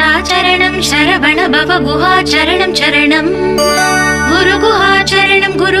ஸ்கந்தாச்சரணம் சரவண பவ குஹாச்சரணம் சரணம் குரு குஹாச்சரணம் குரு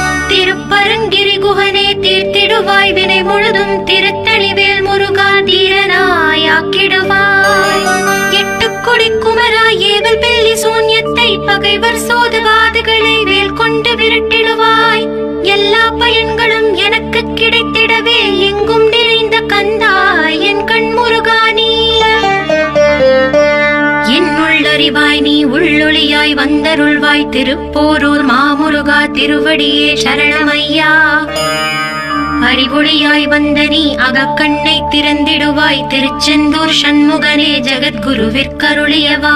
திருப்பரங்கிரி குகனே தீர்த்திடுவாய். வினை முழுதும் திருத்தணிவேல் முருகா தீரனாயாக்கிடுவாய் கொடி குமரா ஏவல் பெல்லி சூன்யத்தை பகைவர் சோதவாதுகளை வேல் கொண்டு விரட்டிடுவாய். எல்லா பயன்களும் எனக்கு கிடைத்திடவே எங்கும் என்னுள்ளறிவாய் நீ உள்ளொளியாய் வந்தருள்வாய். திருப்போரூர் மாமுருகா திருவடியே சரணமையா. அறிவொளியாய் வந்த நீ அகக்கண்ணை திறந்திடுவாய். திருச்செந்தூர் சண்முகனே ஜகத்குருவிற்கருளியவா.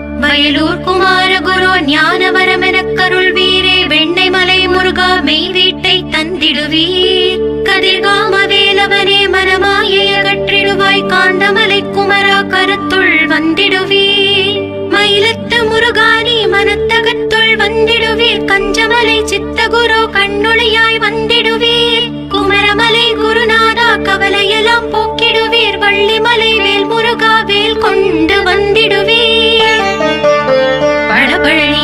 வயலூர் குமாரகுரு ஞானவரமென கருள் வீரே வெண்ணை மலை முருகா மெய் வீட்டை தந்திடுவீர். கதிர்காம வேலவனே மனமாயை கற்றிடுவாய் காந்தமலை குமரா கருத்துள் வந்திடுவீர். மயிலத்து முருகானி மனத்தகத்துள் வந்திடுவீர். கஞ்சமலை சித்தகுரு கண்ணுளியாய் வந்திடுவீர். மலை குருநாதா கவலையெல்லாம் போக்கிடுவீர். வள்ளிமலை வேல் முருகா வேல் கொண்டு வந்திடுவீர். பழபழனி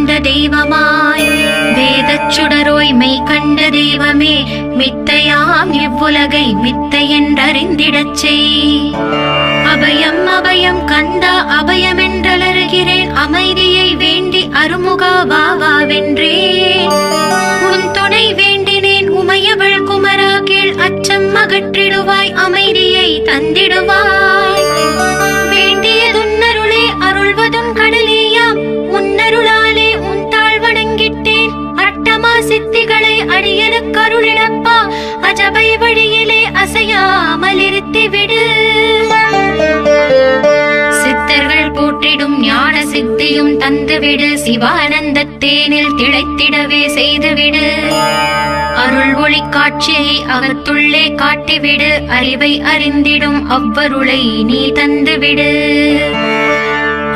கண்ட தெய்வமாய் வேதச்சுடரோய் மெய் கண்ட தெய்வமே மித்தையாம் இவ்வுலகை மித்தை என்றறிந்திடச் செய். அபயம் அபயம் கந்தா அபயம் என்றலருகிறேன் அமைதியை வேண்டி அருமுகா வா வா வென்றேன். உன் துணை வேண்டினேன் உமையவள் குமரா கீழ் அச்சம் அகற்றிடுவாய் அமைதியை தந்திடுவாய். வேண்டியதுன் அடியனுக்கு அருளிடப்பா அஜபை வழியிலே அசையாமல் இருத்தி விடு. சித்தர்கள் போற்றிடும் ஞான சித்தியும் தந்துவிடு சிவானந்த தேனில் திளைத்திடவே செய்துவிடு அருள் ஒளி காட்சியை அகத்துள்ளே காட்டிவிடு. அறிவை அறிந்திடும் அவ்வருளை நீ தந்துவிடு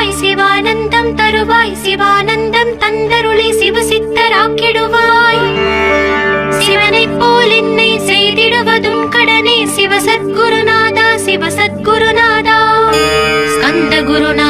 தருவாய் சிவானந்தம் தருவாய் சிவானந்தம் தந்தருளி சிவசித்தராக்கிடுவாய். சிவனைப் போல் என்னை செய்திடுவதும் கடனே சிவசத்குருநாதா சிவசத்குருநாதா. ஸ்கந்த குருநாதா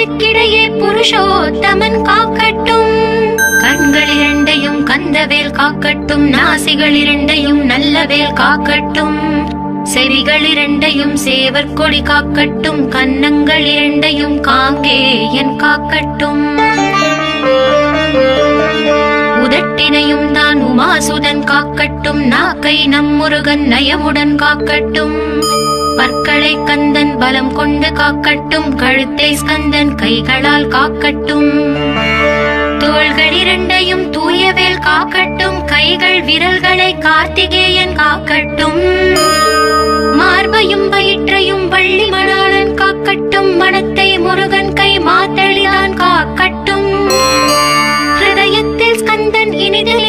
புருவங்களுக்கிடையே புருஷோத்தமன் காக்கட்டும். கண்கள் இரண்டையும் கந்தவேல் காக்கட்டும். நாசிகள் இரண்டையும் நல்லவேல் காக்கட்டும். செவிகள் இரண்டையும் சேவற்கொடி காக்கட்டும். கன்னங்கள் இரண்டையும் காங்கேயன் காக்கட்டும். உதட்டினையும் தான் உமாசுதன் காக்கட்டும். நாக்கை நம்முருகன் நயமுடன் காக்கட்டும். பற்களை கந்தன் பலம் கொண்டு காக்கட்டும் கழுத்தை ஸ்கந்தன் கைகளால் காக்கட்டும். தோள்கள் இரண்டையும் தூயவேல் காக்கட்டும் கைகள் விரல்களை கார்த்திகேயன் காக்கட்டும். மார்பையும் வயிற்றையும் வள்ளி மணாளன் காக்கட்டும் மனத்தை முருகன் கை மாத்தளிதான் காக்கட்டும். ஹிருதயத்தில் ஸ்கந்தன் இனிதில்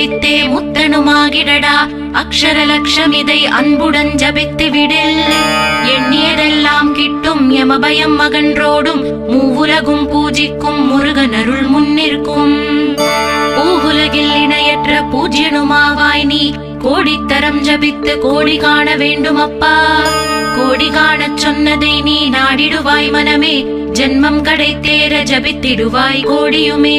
ஜபித்தே முத்தனுமாகிடடா. அக்ஷர லட்சம் இதை அன்புடன் ஜபித்து விடில். எண்ணியதெல்லாம் கிட்டும் யமபயம் மகன்றோடும் மூவுலகும் பூஜிக்கும் முருகன் அருள் முன்னிற்கும். பூவுலகில் இணையற்ற பூஜ்யனுமாவாய் நீ கோடித்தரம் ஜபித்து கோடி காண வேண்டும் அப்பா கோடி காணச் சொன்னதை நீ நாடிடுவாய் மனமே ஜென்மம் கடை தேர ஜபித்திடுவாய் கோடியுமே.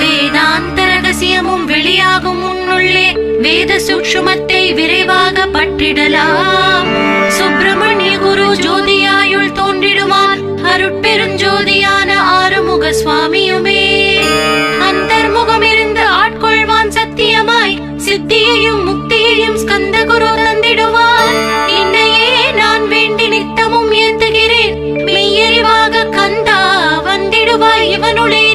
வேதாந்த ரகசியமும் வெளியாகும் உன்னுள்ளே. வேத சூக்ஷுமத்தை விரைவாக பற்றிடலாம். சுப்பிரமணிய குரு ஜோதியாயுள் தோன்றிடுவார். அருட்பெருஞ்சோதியான ஆறுமுக சுவாமியுமே. அந்தர்முகம் இருந்து ஆட்கொள்வான் சத்தியமாய். சித்தியையும் முக்தியையும் ஸ்கந்த குரு தந்திடுவார். இன்னையே நான் வேண்டி நித்தமும் ஏந்துகிறேன். மெய்யறிவாக கந்தா வந்திடுவாய். இவனுளே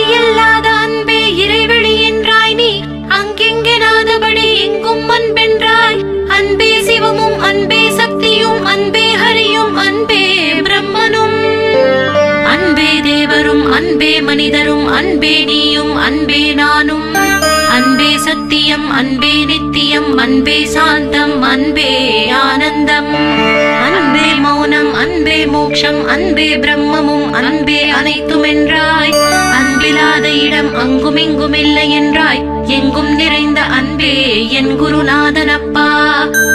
அன்பே பிரம்மமும் அன்பே அனைத்தும் என்றாய் அன்பிலாத இடம் அங்குமிங்கும் இல்லை என்றாய். எங்கும் நிறைந்த அன்பே என் குருநாதனப்பா.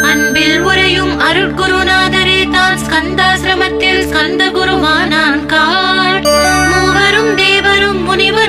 அன்பில் உரையும் அருட்குருநாதரே தான். ஸ்கந்தாசிரமத்தில் ஸ்கந்த குருவானான் காட். மூவரும் தேவரும் முனிவரும்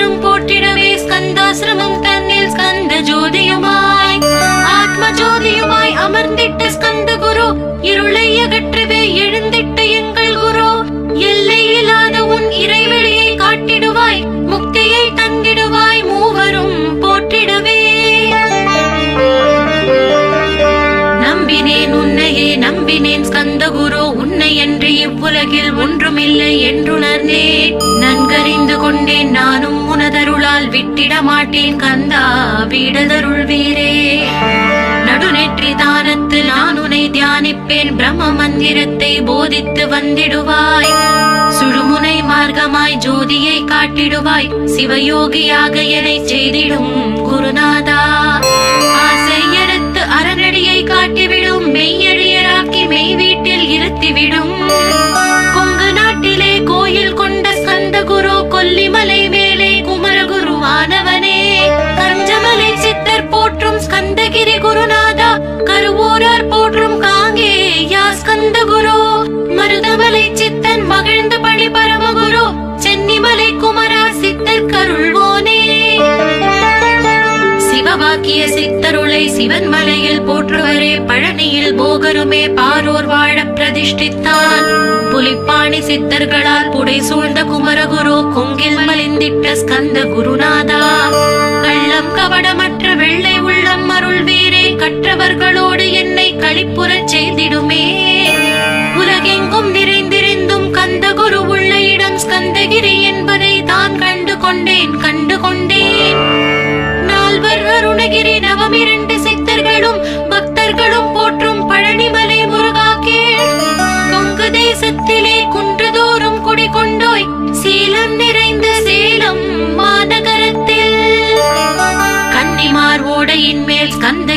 கண்டிடுவாய். வந்திடுவாய் சுழுமுனை மார்க்கமாய் ஜோதியை காட்டிடுவாய். சிவயோகியாக என்னை செய்திடும் குருநாதா. ஆசை அறுத்து அறநடியை காட்டிவிடும் மெய்யழியராக்கி மெய் வீட்டில் இருத்திவிடும். கொங்கு நாட்டிலே கோயில் கொண்ட ஸ்கந்த குரு கொல்லிமலை மேலே குமரகுருவானவனே. கஞ்சமலை சித்தர் போற்றும் ஸ்கந்தகிரி குருநாதா கருவூரார் போற்றும் காங்கே யா ஸ்கந்த சிவவாக்கிய சித்தருளை சிவன் மலையில் போற்றுவரே. பழனியில் போகருமே பாரோர் வாழ பிரதிஷ்டித்தான். புலிப்பாணி சித்தர்களால் புடை சூழ்ந்த குமரகுரு கொங்கில் மலிந்திட்ட ஸ்கந்த குருநாதா. கள்ளம் கவடமற்ற வெள்ளை உள்ளம் அருள் வீரே கற்றவர்களோடு என்னை களிப்புறச் செய்திடும். அருணகிரி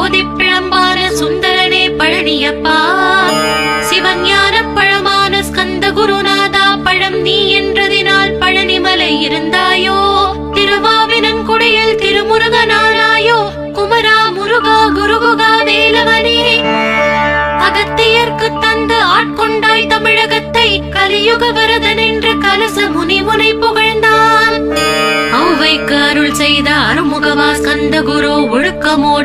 ஜோதி பிழம்பான சுந்தரனே பழனியப்பா. சிவன் ஞான பழமான ஸ்கந்த குருநாதா பழம் நீ என்றதினால் பழனிமலை இருந்தாயோ? திருவாவினன் குடையில் திருமுருகனானாயோ? குமரா முருகா குருகுகா வேலவனே. அகத்தியர்க்கு தந்து ஆட்கொண்டாய் தமிழகத்தை கலியுக வரதன் என்று கலச முனி முனை புகழ்ந்தான். ஔவைக்கு அருள் செய்த அருமுகவா ஸ்கந்த குரு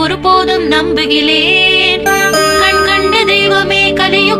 ஒருபோதும் நம்புகிறேன். கண் கண்ட தெய்வமே கலியுக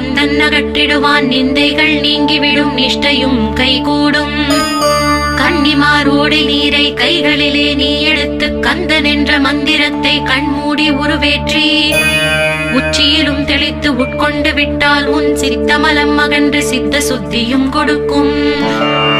முந்தை அகற்றிடுவான் நிந்தைகள் நீங்கிவிடும் நிஷ்டையும் கைகூடும். கன்னிமார் நீரை கைகளிலே நீ எடுத்து கந்தன் என்ற மந்திரத்தை கண்மூடி உருவேற்றி உச்சியிலும் தெளித்து உட்கொண்டு விட்டால் உன் சித்தமலம் அகன்று சித்த சுத்தியும் கொடுக்கும்.